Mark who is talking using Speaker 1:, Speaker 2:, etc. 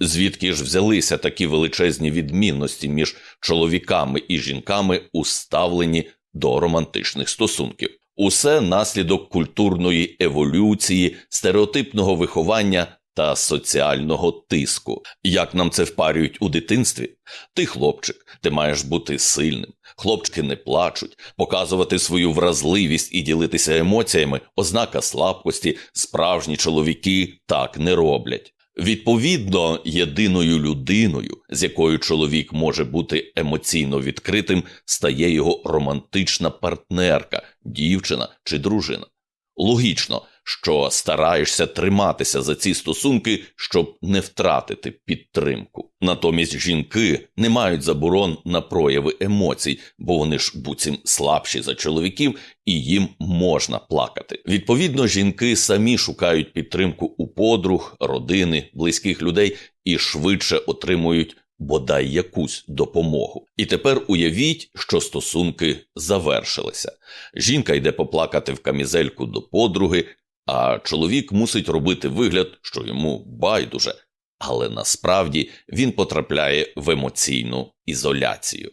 Speaker 1: Звідки ж взялися такі величезні відмінності між чоловіками і жінками у ставленні до романтичних стосунків? Усе наслідок культурної еволюції, стереотипного виховання та соціального тиску. Як нам це впарюють у дитинстві? Ти хлопчик, ти маєш бути сильним. Хлопчики не плачуть, показувати свою вразливість і ділитися емоціями ознака слабкості, справжні чоловіки так не роблять. Відповідно, єдиною людиною, з якою чоловік може бути емоційно відкритим, стає його романтична партнерка, дівчина чи дружина. Логічно, що стараєшся триматися за ці стосунки, щоб не втратити підтримку. Натомість жінки не мають заборон на прояви емоцій, бо вони ж буцім слабші за чоловіків, і їм можна плакати. Відповідно, жінки самі шукають підтримку у подруг, родини, близьких людей і швидше отримують бодай якусь допомогу. І тепер уявіть, що стосунки завершилися. Жінка йде поплакати в камізельку до подруги, а чоловік мусить робити вигляд, що йому байдуже, але насправді він потрапляє в емоційну ізоляцію.